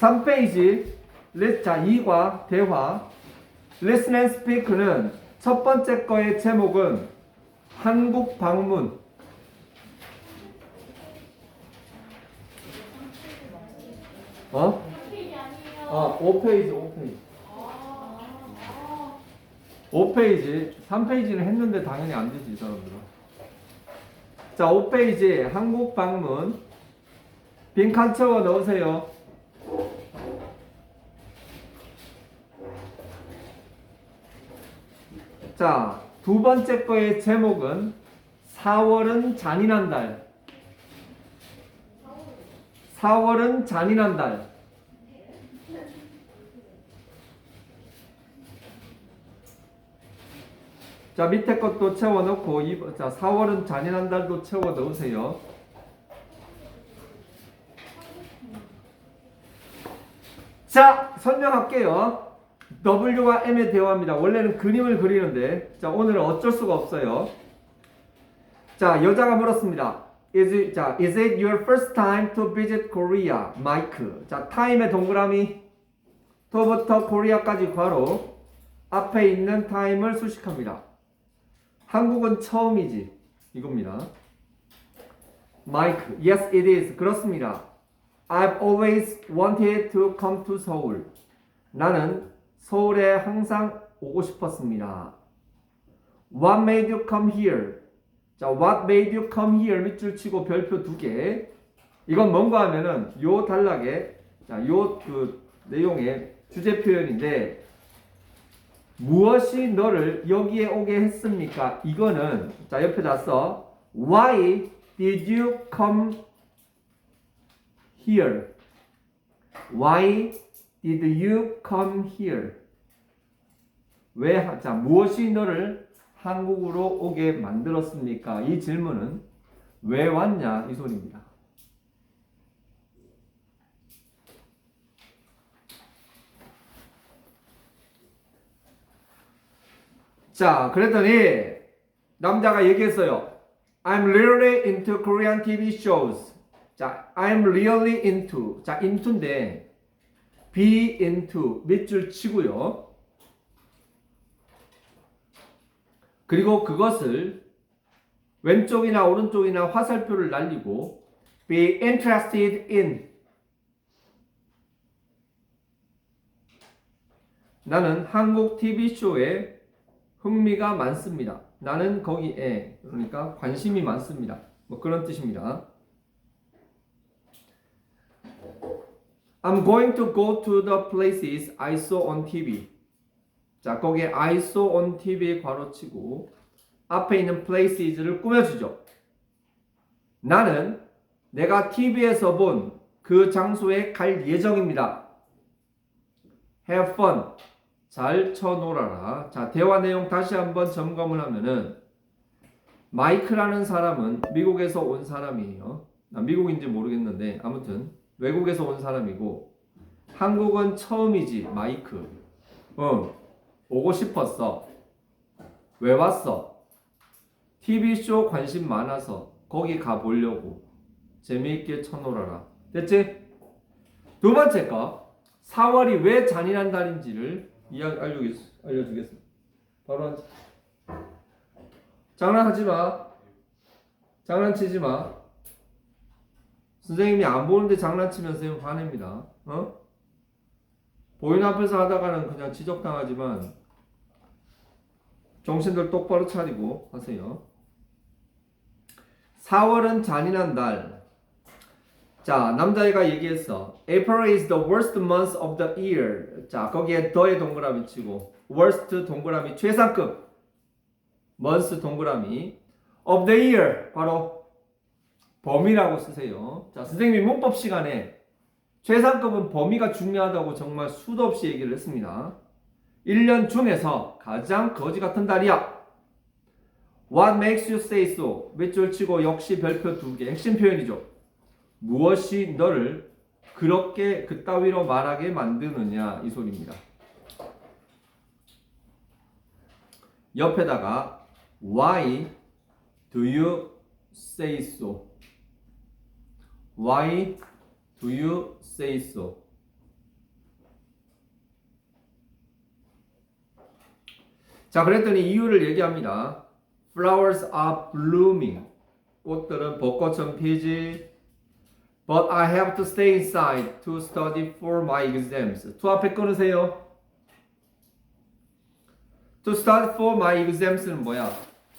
3페이지 레- 자 2과 대화. Listen and Speak는 첫 번째 거의 제목은 한국 방문. 어? 아 5페이지 5페이지. 5페이지. 3페이지는 했는데 당연히 안 되지 이 사람들은. 자 5페이지. 한국 방문. 빈칸 채워 넣으세요 자, 두 번째 거의 제목은 4월은 잔인한 달. 4월은 잔인한 달. 자, 밑에 것도 채워 넣고, 이- 자, 4월은 잔인한 달도 채워 넣으세요. 자, 설명할게요. W와 M의 대화입니다. 원래는 그림을 그리는데, 자, 오늘은 어쩔 수가 없어요. 자, 여자가 물었습니다. Is it, 자, is it your first time to visit Korea? 마이크. 자, time의 동그라미, to부터 코리아까지 괄호, 앞에 있는 time을 수식합니다. 한국은 처음이지. 이겁니다. 마이크. Yes, it is. 그렇습니다. I've always wanted to come to Seoul. 나는 서울에 항상 오고 싶었습니다. What made you come here? 자, what made you come here? 밑줄 치고 별표 두 개. 이건 뭔가 하면은 요 단락에 자, 요 그 내용의 주제 표현인데 무엇이 너를 여기에 오게 했습니까? 이거는 자, 옆에다 써. Why did you come here? Why did you come here? 왜, 하- 자, 무엇이 너를 한국으로 오게 만들었습니까? 이 질문은 왜 왔냐? 이 소리입니다. 자, 그랬더니 남자가 얘기했어요. I'm really into Korean TV shows. 자, I'm really into. 자, into인데 be into 밑줄 치고요. 그리고 그것을 왼쪽이나 오른쪽이나 화살표를 날리고 be interested in 나는 한국 TV 쇼에 흥미가 많습니다. 나는 거기에 그러니까 관심이 많습니다. 뭐 그런 뜻입니다. I'm going to go to the places I saw on TV. 자, 거기에 I saw on TV에 괄호치고 앞에 있는 places를 꾸며주죠. 나는 내가 TV에서 본 그 장소에 갈 예정입니다. Have fun. 잘 쳐놀아라. 자, 대화 내용 다시 한번 점검을 하면은 마이크라는 사람은 미국에서 온 사람이에요. 아, 미국인지 모르겠는데 아무튼 외국에서 온 사람이고 한국은 처음이지 마이크. 어, 오고 싶었어. 왜 왔어? TV쇼 관심 많아서 거기 가보려고. 재미있게 쳐놀아라. 됐지? 두 번째 거. 4월이 왜 잔인한 달인지를 알려주겠습니다. 바로 한 장난하지 마. 장난치지 마. 선생님이 안 보는데 장난치면 선생님 화냅니다. 어? 보이는 앞에서 하다가는 그냥 지적당하지만 정신들 똑바로 차리고 하세요. 4월은 잔인한 달. 자, 남자애가 얘기했어. April is the worst month of the year. 자, 거기에 더의 동그라미 치고 worst 동그라미 최상급 month 동그라미 of the year 바로 범위라고 쓰세요. 자, 선생님이 문법 시간에 최상급은 범위가 중요하다고 정말 수도 없이 얘기를 했습니다. 1년 중에서 가장 거지 같은 달이야. What makes you say so? 밑줄 치고 역시 별표 두 개. 핵심 표현이죠. 무엇이 너를 그렇게 그따위로 말하게 만드느냐 이 소리입니다. 옆에다가 Why do you say so? Why do you say so? 자, 그랬더니 이유를 얘기합니다. Flowers are blooming. 꽃들은 벚꽃처럼 피지. But I have to stay inside to study for my exams. 투 앞에 끊으세요. To study for my exams는 뭐야?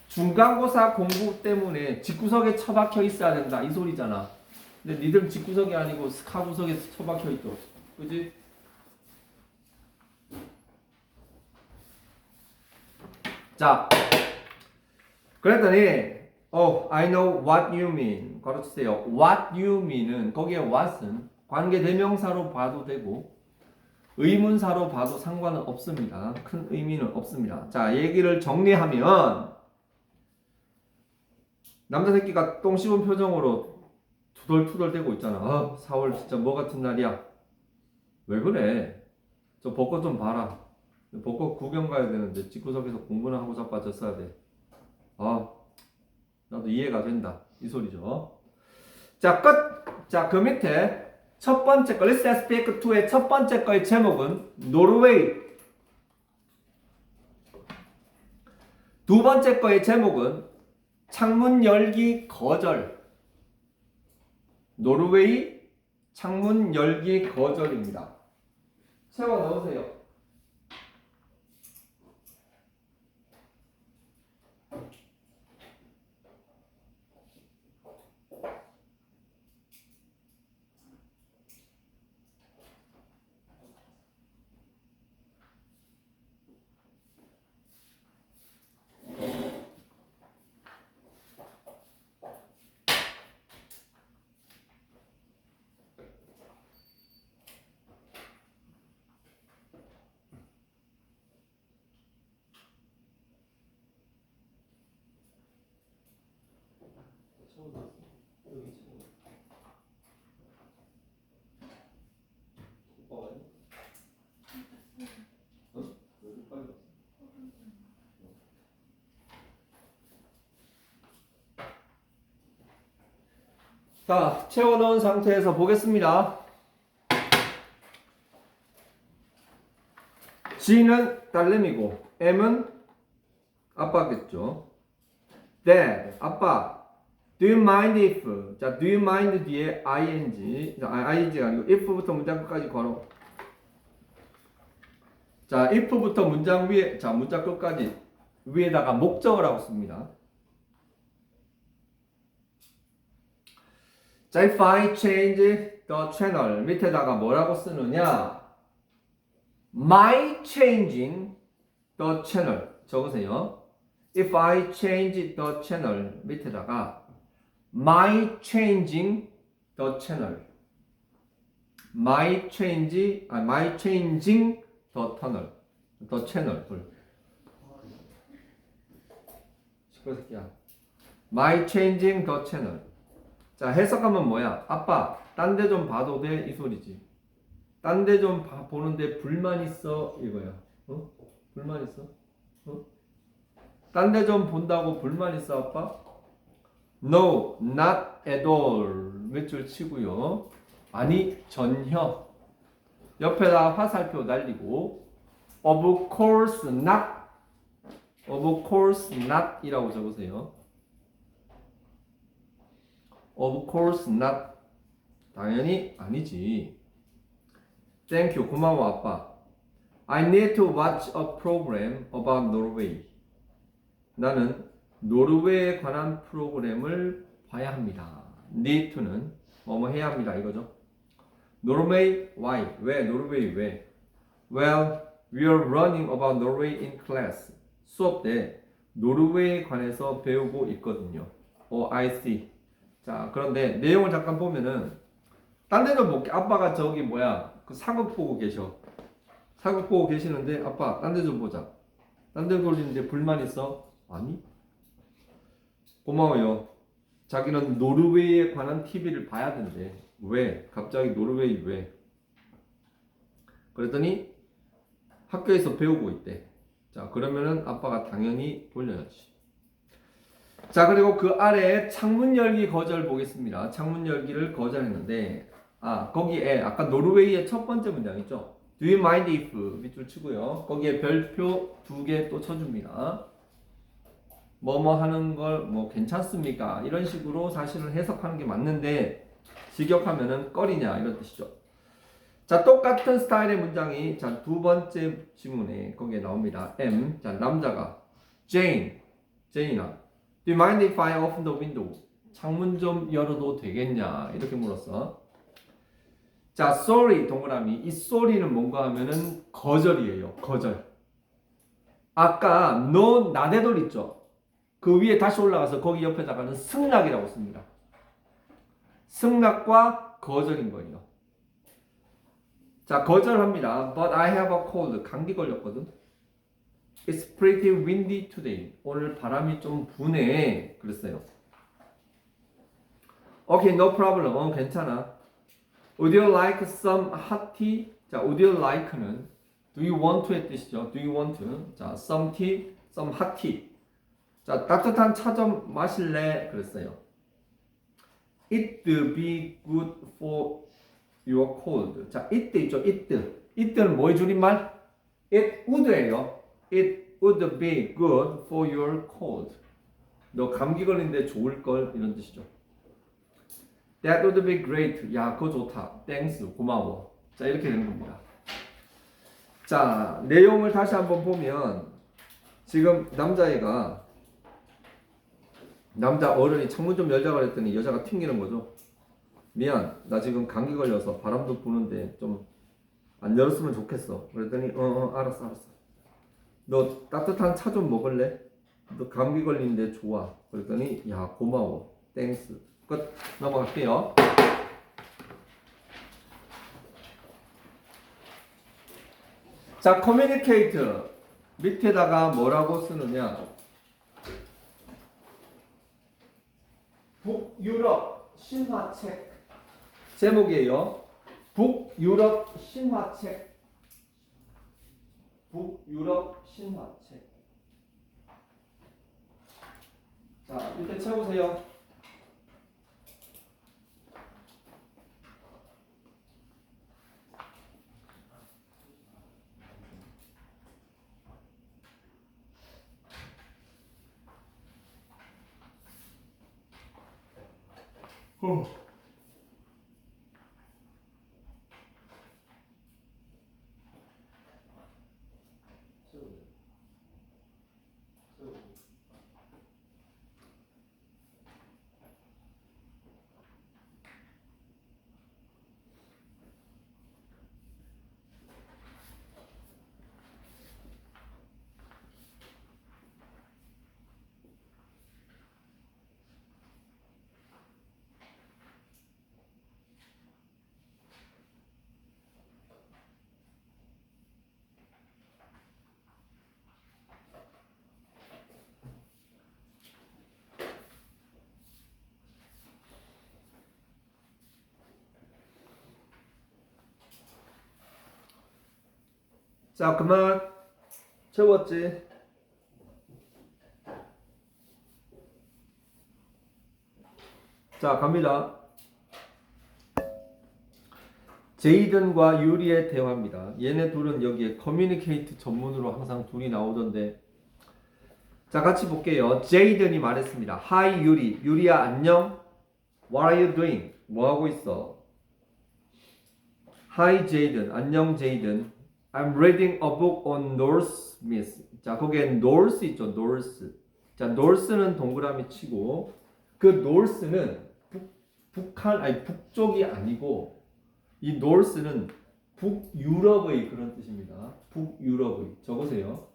중간고사 공부 때문에 집구석에 처박혀 있어야 된다. 이 소리잖아. 근데 니들 집구석이 아니고 스카 구석에 처박혀 있어. 그지? 자, 그랬더니 Oh, I know what you mean. 가르치세요. What you mean은 거기에 what은 관계 대명사로 봐도 되고 의문사로 봐도 상관은 없습니다. 큰 의미는 없습니다. 자, 얘기를 정리하면 남자 새끼가 똥 씹은 표정으로 투덜투덜대고 있잖아. 아, 4월 진짜 뭐 같은 날이야. 왜 그래? 저 벚꽃 좀 봐라. 벚꽃 구경 가야 되는데 집구석에서 공부나 하고 자빠졌어야 돼. 아, 나도 이해가 된다. 이 소리죠. 자, 끝. 자, 그 밑에 첫 번째 거, Let's Speak 2의 첫 번째 거의 제목은 노르웨이. 두 번째 거의 제목은 창문 열기 거절. 노르웨이 창문 열기 거절입니다. 채워 넣으세요. 자, 채워넣은 상태에서 보겠습니다. G는 딸내미고 M은 아빠겠죠. Dad, 아빠. Do you mind if? 자, do you mind 뒤에 ing. 자, 아, ing가 아니고 if부터 문장 끝까지 걸어. 자, if부터 문장 위에, 자, 문장 끝까지 위에다가 목적을 하고 씁니다. 자, if I change the channel 밑에다가 뭐라고 쓰느냐? My changing the channel 적으세요. If I change the channel 밑에다가 my changing the channel my change 아 my changing the tunnel the channel 불 시끄러 새끼야 my changing the channel 자 해석하면 뭐야 아빠 딴 데 좀 봐도 돼 이 소리지 딴 데 좀 보는데 불만 있어 이거야 어 불만 있어 어? 딴 데 좀 본다고 불만 있어 아빠 No, not at all. 몇줄 치고요. 아니, 전혀. 옆에다 화살표 날리고 of course not. of course not 이라고 적으세요. of course not. 당연히 아니지. Thank you. 고마워 아빠. I need to watch a program about Norway. 나는 노르웨이에 관한 프로그램을 봐야 합니다. need to는 뭐뭐 해야 합니다 이거죠. 노르웨이 why 왜 노르웨이 왜 Well, we are running about Norway in class. 수업 때 노르웨이에 관해서 배우고 있거든요. 어, I see. 자, 그런데 내용을 잠깐 보면은 딴 데는 뭐 아빠가 저기 뭐야 그 사극 보고 계셔. 사극 보고 계시는데 아빠 딴 데 좀 보자. 딴 데 돌리는데 불만 있어? 아니. 고마워요. 자기는 노르웨이에 관한 TV를 봐야 된대. 왜? 갑자기 노르웨이 왜? 그랬더니 학교에서 배우고 있대. 자, 그러면은 아빠가 당연히 돌려야지. 자, 그리고 그 아래에 창문 열기 거절 보겠습니다. 창문 열기를 거절했는데, 아, 거기에 아까 노르웨이의 첫 번째 문장 있죠? Do you mind if 밑줄 치고요. 거기에 별표 두 개 또 쳐줍니다. 뭐뭐 하는 걸 뭐 괜찮습니까? 이런 식으로 사실은 해석하는 게 맞는데 직역하면은 꺼리냐 이런 뜻이죠. 자 똑같은 스타일의 문장이 자 두 번째 지문에 거기에 나옵니다. M 자 남자가 Jane 제이나 Do you mind if I open the window? 창문 좀 열어도 되겠냐 이렇게 물었어. 자 sorry 동그라미 이 sorry는 뭔가 하면은 거절이에요. 거절. 아까 no 나대돌 있죠. 그 위에 다시 올라가서 거기 옆에다가는 승낙이라고 씁니다. 승낙과 거절인 거예요. 자, 거절합니다. But I have a cold. 감기 걸렸거든. It's pretty windy today. 오늘 바람이 좀 부네. 그랬어요. Okay, no problem. 어, 괜찮아. Would you like some hot tea? 자, would you like는 do you want to의 뜻이죠. Do you want? 자, some tea, some hot tea. 자, 따뜻한 차 좀 마실래? 그랬어요. It be good for your cold. 자, it 있죠. it. it는 뭐의 줄임말? it would예요. It would be good for your cold. 너 감기 걸리는데 좋을 걸 이런 뜻이죠. That would be great. 야, 그거 좋다. Thanks. 고마워. 자, 이렇게 되는 겁니다. 자, 내용을 다시 한번 보면 지금 남자애가 남자 어른이 창문 좀 열자 그랬더니 여자가 튕기는 거죠. 미안, 나 지금 감기 걸려서 바람도 부는데 좀 안 열었으면 좋겠어. 그랬더니 어, 어 알았어 알았어. 너 따뜻한 차 좀 먹을래? 너 감기 걸리는데 좋아. 그랬더니 야 고마워. 땡스. 끝. 넘어갈게요. 자, 커뮤니케이트 밑에다가 뭐라고 쓰느냐? 북유럽 신화책 제목이에요. 북유럽 신화책. 북유럽 신화책. 자, 밑에 채우세요. Oh. 자, 그만 채웠지? 자, 갑니다. 제이든과 유리의 대화입니다. 얘네 둘은 여기에 커뮤니케이트 전문으로 항상 둘이 나오던데. 자, 같이 볼게요. 제이든이 말했습니다. Hi 유리, 유리야 안녕. What are you doing? 뭐 하고 있어? Hi 제이든, 안녕 제이든. I'm reading a book on Norse myths. 자, 거기에 Norse 있죠, Norse. 자, Norse는 동그라미 치고 그 Norse는 북, 북한 아니 북쪽이 아니고 이 Norse는 북유럽의 그런 뜻입니다. 북유럽의 적으세요.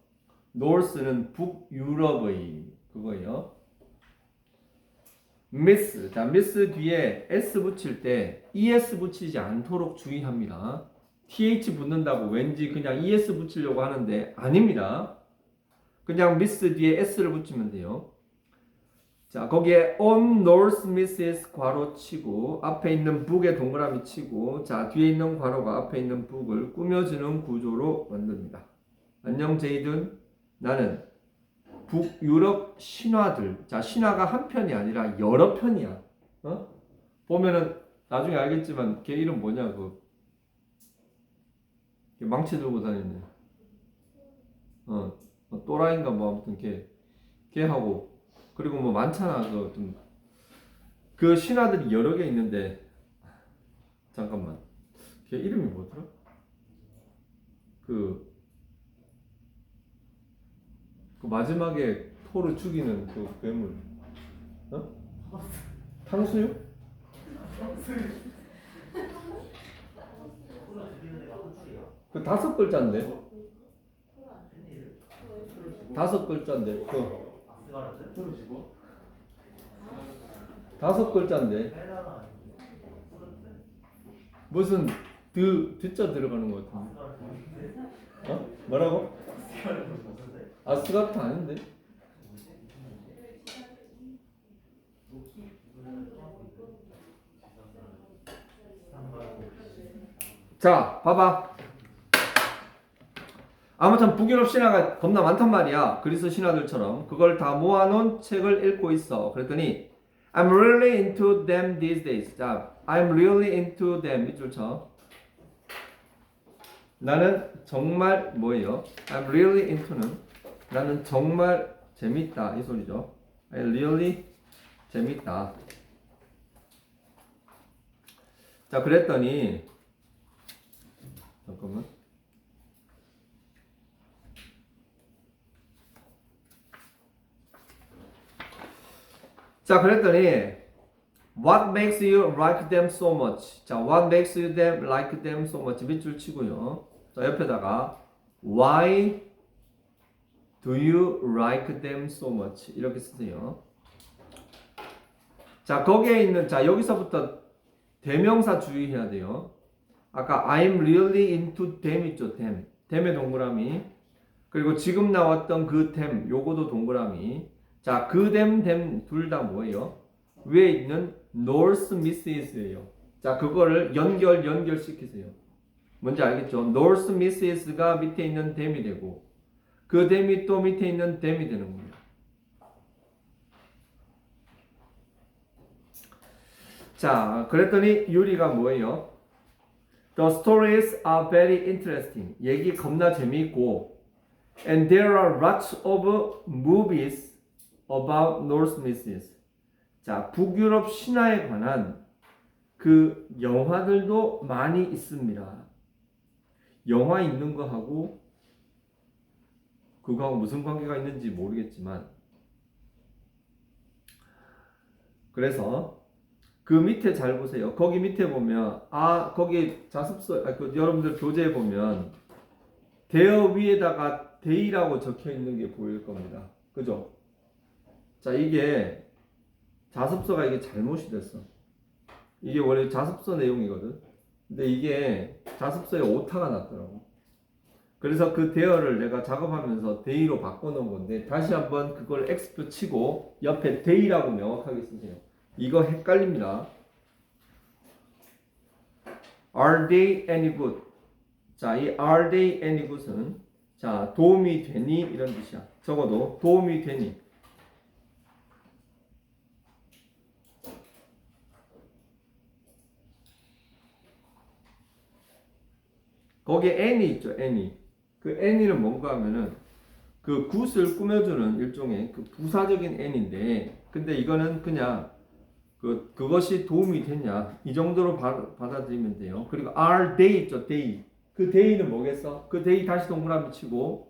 Norse는 북유럽의 그거예요. miss 자 miss 뒤에 s 붙일 때 es 붙이지 않도록 주의합니다. Th 붙는다고 왠지 그냥 es 붙이려고 하는데 아닙니다. 그냥 miss 뒤에 s를 붙이면 돼요. 자 거기에 on north misses 괄호 치고 앞에 있는 book에 동그라미 치고 자 뒤에 있는 괄호가 앞에 있는 book을 꾸며주는 구조로 만듭니다. 안녕 제이든 나는 북유럽 신화들 자 신화가 한 편이 아니라 여러 편이야. 어? 보면은 나중에 알겠지만 걔 이름 뭐냐 그 망치 들고 다니는 어, 어, 또라이인가 뭐 아무튼 걔 걔 하고. 그리고 뭐 많잖아. 그 좀 그 신하들이 여러 개 있는데. 잠깐만. 걔 이름이 뭐더라? 그, 그 마지막에 토를 죽이는 그 괴물. 어? 탕수육? 그 다섯 글자인데? 다섯 글자인데 그. 다섯 글자인데? 무슨 드 드자 들어가는 것 같은데? 어? 뭐라고? 아스가트 아닌데? 자 봐봐 아무튼 북유럽 신화가 겁나 많단 말이야. 그리스 신화들처럼. 그걸 다 모아놓은 책을 읽고 있어. 그랬더니 I'm really into them these days. 자 I'm really into them. 밑줄 쳐. 나는 정말 뭐예요? I'm really into는 나는 정말 재밌다. 이 소리죠. I really 재밌다. 자 그랬더니 잠깐만 자 그랬더니 What makes you like them so much? 자, what makes you them like them so much? 밑줄 치고요. 자, 옆에다가 Why do you like them so much? 이렇게 쓰세요. 자, 거기에 있는 자, 여기서부터 대명사 주의해야 돼요. 아까 I'm really into them 있죠, them. them의 동그라미. 그리고 지금 나왔던 그 them, 요거도 동그라미. 자, 그 them, them 둘다 뭐예요? 위에 있는 North Missis예요. 자, 그거를 연결 연결시키세요. 뭔지 알겠죠? North Missis가 밑에 있는 댐이 되고 그 댐이 또 밑에 있는 댐이 되는 겁니다. 자, 그랬더니 유리가 뭐예요? The stories are very interesting. 얘기 겁나 재미있고 and there are lots of movies about North Missis. 자, 북유럽 신화에 관한 그 영화들도 많이 있습니다. 영화 있는 거하고 그거하고 무슨 관계가 있는지 모르겠지만 그래서 그 밑에 잘 보세요. 거기 밑에 보면 아 거기 자습서 아, 그 여러분들 교재에 보면 대어 위에다가 데이라고 적혀 있는 게 보일 겁니다. 그죠? 자 이게 자습서가 이게 잘못이 됐어. 이게 원래 자습서 내용이거든. 근데 이게 자습서에 오타가 났더라고. 그래서 그 대어를 내가 작업하면서 데이로 바꿔놓은 건데 다시 한번 그걸 X표 치고 옆에 데이라고 명확하게 쓰세요. 이거 헷갈립니다. Are they any good? 자, 이 are they any good은 자 도움이 되니 이런 뜻이야. 적어도 도움이 되니. 거기에 any 있죠, any. 그 any는 뭔가 하면은 그 굿을 꾸며주는 일종의 그 부사적인 any인데, 근데 이거는 그냥 그 그것이 도움이 되냐 이 정도로 바, 받아들이면 돼요. 그리고 are they 있죠, they. 그 they는 뭐겠어? 그 they 다시 동그라미 치고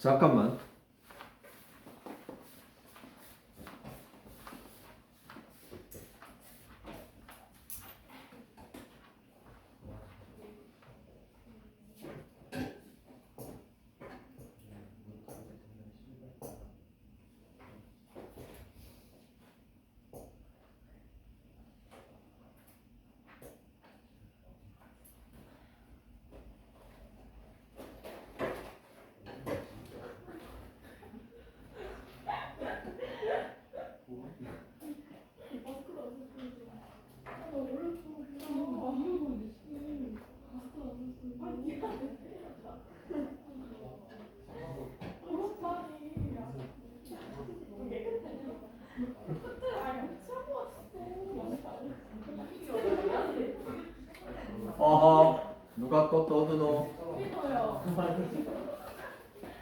잠깐만.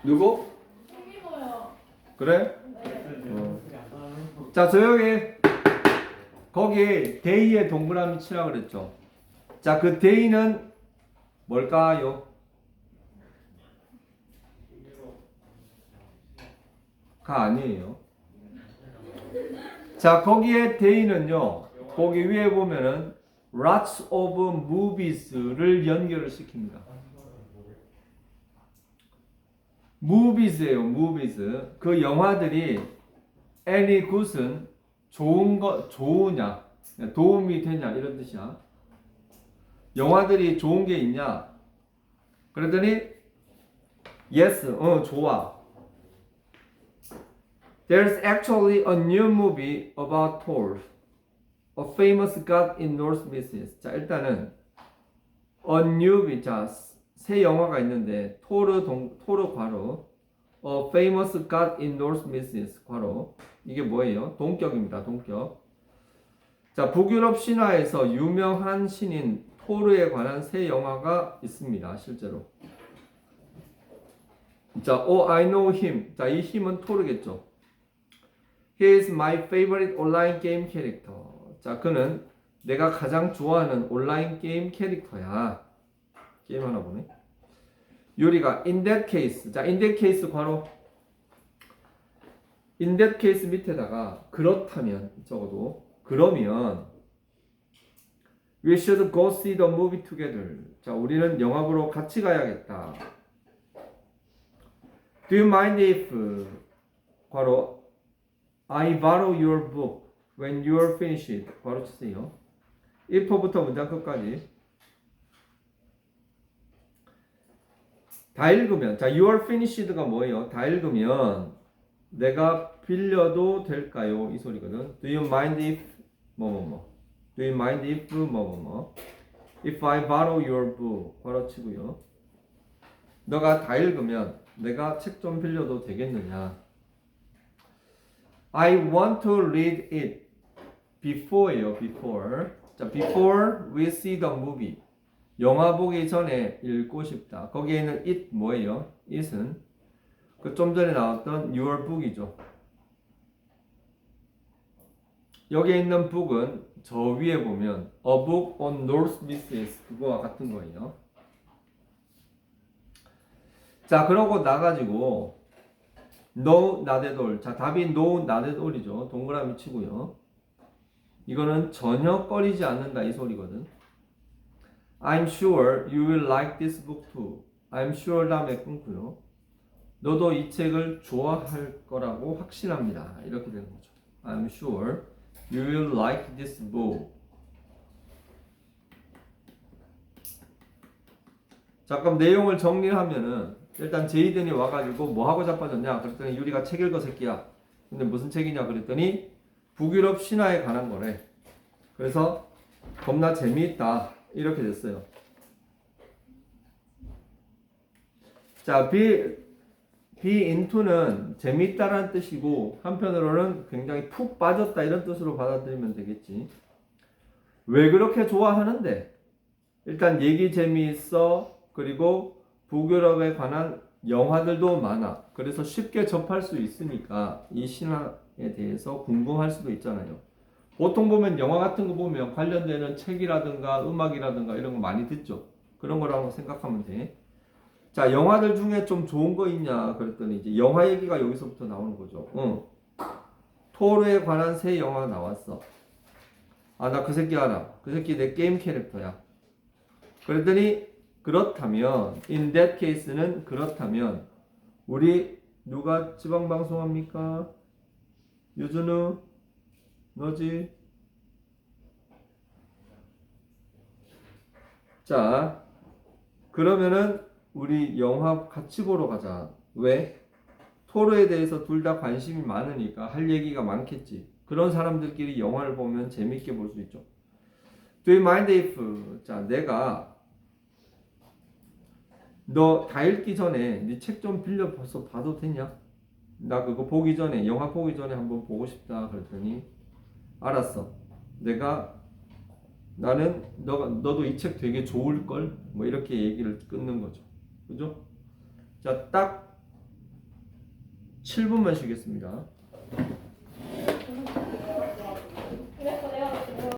누구? 그래? 어. 자 조용히 거기 데이에 동그라미 치라 그랬죠. 자 그 데이는 뭘까요? 가 아니에요. 자 거기에 데이는요. 거기 위에 보면은 lots of movies를 연결을 시킵니다. Movies예요, movies. 그 영화들이 any good은 좋은 거 좋으냐, 도움이 되냐 이런 뜻이야. 영화들이 좋은 게 있냐? 그랬더니 yes, 어 좋아. There's actually a new movie about Thor. A famous god in North Mrs. 자 일단은 A new 자 새 영화가 있는데 토르 동 토르 괄호 A famous god in North Mrs. 괄호 이게 뭐예요? 동격입니다. 동격. 자 북유럽 신화에서 유명한 신인 토르에 관한 새 영화가 있습니다. 실제로. 자, Oh I know him. 자, 이 힘은 토르겠죠. He is my favorite online game character. 자, 그는 내가 가장 좋아하는 온라인 게임 캐릭터야. 게임 하나 보네. 요리가 in that case. 자, in that case 괄호. in that case 밑에다가 그렇다면 적어도 그러면 we should go see the movie together. 자, 우리는 영화 보러 같이 가야겠다. Do you mind if 괄호 I borrow your book when you're finished. 바로 치세요. if부터 문장 끝까지. 다 읽으면 자, you're finished가 뭐예요? 다 읽으면 내가 빌려도 될까요? 이 소리거든. Do you mind if 뭐뭐뭐. Do you mind if 뭐뭐 뭐. If I borrow your book. 바로 치고요. 너가 다 읽으면 내가 책 좀 빌려도 되겠느냐? I want to read it before예요. before. 자, before we see the movie. 영화 보기 전에 읽고 싶다. 거기에 있는 it 뭐예요? it은 그 좀 전에 나왔던 your book이죠. 여기에 있는 book은 저 위에 보면 a book on North Mrs. 그거와 같은 거예요. 자, 그러고 나가지고 no all. 자, 답이 no all이죠. 동그라미 치고요. 이거는 전혀 꺼리지 않는다 이 소리거든. I'm sure you will like this book too. I'm sure 다음에 끊고요. 너도 이 책을 좋아할 거라고 확신합니다. 이렇게 되는 거죠. I'm sure you will like this book. 자, 그럼 내용을 정리하면은 일단 제이든이 와가지고 뭐 하고 자빠졌냐? 그랬더니 유리가 책 읽어 새끼야. 근데 무슨 책이냐? 그랬더니 북유럽 신화에 관한 거래. 그래서 겁나 재미있다. 이렇게 됐어요. 자, be, be into는 재미있다라는 뜻이고 한편으로는 굉장히 푹 빠졌다 이런 뜻으로 받아들이면 되겠지. 왜 그렇게 좋아하는데? 일단 얘기 재미있어. 그리고 북유럽에 관한 영화들도 많아. 그래서 쉽게 접할 수 있으니까 이 신화에 대해서 궁금할 수도 있잖아요. 보통 보면 영화 같은 거 보면 관련되는 책이라든가 음악이라든가 이런 거 많이 듣죠. 그런 거라고 생각하면 돼. 자, 영화들 중에 좀 좋은 거 있냐? 그랬더니 이제 영화 얘기가 여기서부터 나오는 거죠. 응. 토르에 관한 새 영화 나왔어. 아, 나 그 새끼 알아. 그 새끼 내 게임 캐릭터야. 그랬더니 그렇다면 in that case는 그렇다면 우리 누가 지방 방송합니까? 유준우 너지? 자, 그러면은 우리 영화 같이 보러 가자. 왜? 토르에 대해서 둘 다 관심이 많으니까 할 얘기가 많겠지. 그런 사람들끼리 영화를 보면 재밌게 볼 수 있죠. Do you mind if 자 내가 너 다 읽기 전에 네 책 좀 빌려 벌써 봐도 되냐? 나 그거 보기 전에 영화 보기 전에 한번 보고 싶다 그랬더니 알았어. 내가 나는 너가 너도 이 책 되게 좋을 걸 뭐 이렇게 얘기를 끊는 거죠. 그죠? 자, 딱 7분만 쉬겠습니다.